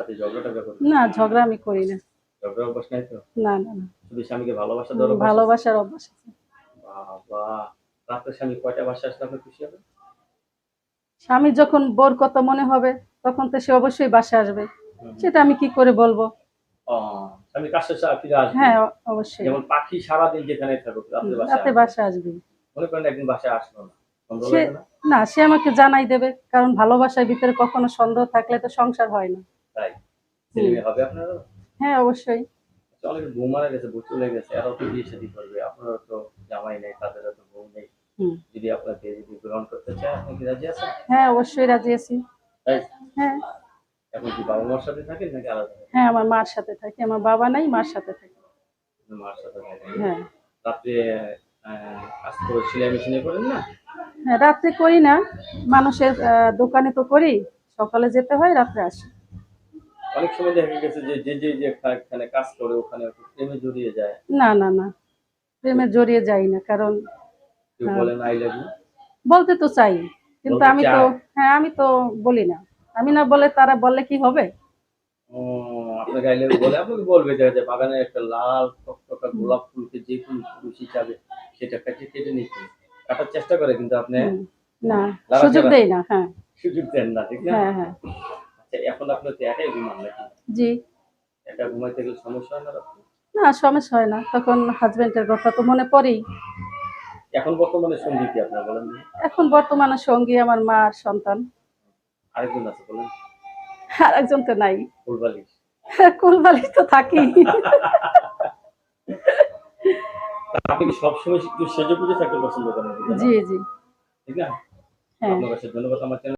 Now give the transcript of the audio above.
সাথে ঝগড়া টগড়া না ঝগড়া আমি করি না। ঝগড়া অভ্যাস নাই তো? না না না। শুধু স্বামীকে ভালোবাসা আছে? ভালোবাসার অভ্যাস আছে। বাবা রাত্রে স্বামী কয়টা বাসা আসলে আপনার খুশি হবে? স্বামী যখন বোর কথা মনে হবে তখন তো সে অবশ্যই বাসা আসবে। সেটা আমি কি করে বলব? স্বামী কাজ ফিরে আসবে? হ্যাঁ অবশ্যই। যেমন পাখি সারাদিন যেখানে থাকুক রাতে বাসা আসবে। মনে করেন একদিন বাসায় আসলো না? না সে আমাকে জানাই দেবে কারণ ভালোবাসার ভিতরে কখনো সন্দেহ থাকলে তো সংসার হয় না। তাই? ছেলে মেয়ে হবে আপনারা হ্যাঁ অবশ্যই। অনেক বউ মারা গেছে বউ চলে গেছে এরাও তো বিয়ে শাদী করবে আপনারা তো জামাই নেই তাদেরও তো বউ নেই। যদি আপনাকে যদি গ্রহণ করতে চায় আপনি কি রাজি আছেন? হ্যাঁ অবশ্যই রাজি আছি। তাই? হ্যাঁ। এখন কি বাবা মার সাথে থাকেন নাকি আলাদা হ্যাঁ আমার মার সাথে থাকি আমার বাবা নাই মার সাথে থাকি। মার সাথে থাকেন হ্যাঁ। রাত্রে আহ, কাজ করে সেলাই মেশিনে করেন না? হ্যাঁ রাত্রে করি না মানুষের দোকানে তো করি সকালে যেতে হয় রাত্রে আসি। অনেক সময় দেখা গেছে যে যে যে এখানে কাজ করে ওখানে প্রেমে জড়িয়ে যায়। না না না। প্রেমে জড়িয়ে যাই না কারণ। বলেন আই লাভ ইউ বলতে তো চাই কিন্তু আমি তো হ্যাঁ আমি তো বলি না। আমি না বলে তারা বললে কি হবে? আপনাকে আই লাভ বলে আপনাকে বলবে যে যে বাগানে একটা লাল টকটকা গোলাপ ফুলকে যে ফুল পুরুষই চাবে সেটা কেটে কেটে নিচ্ছে কাটার চেষ্টা করে কিন্তু আপনি না সুযোগ দেয় না হ্যাঁ। সুযোগ দেন না ঠিক না? হ্যাঁ হ্যাঁ। এখন আপনার তো একাই ঘুমান নাকি? জি। একা ঘুমাইতে গেলে সমস্যা হয় না? না সমস্যা হয় না। তখন হাজবেন্ডের কথা তো মনে পড়েই। এখন বর্তমানে সঙ্গী কি আপনার বলেন এখন বর্তমানে সঙ্গী আমার মা আর সন্তান। আরেকজন আছে বলেন। আর একজন তো নাই। ফুলবালিশ কুলবালি তো থাকি আপনি কি সবসময় একটু সেজে পুজো থাকতে পছন্দ করেন? জি জি। ঠিক না? হ্যাঁ। আপনার কাছে ধন্যবাদ আমার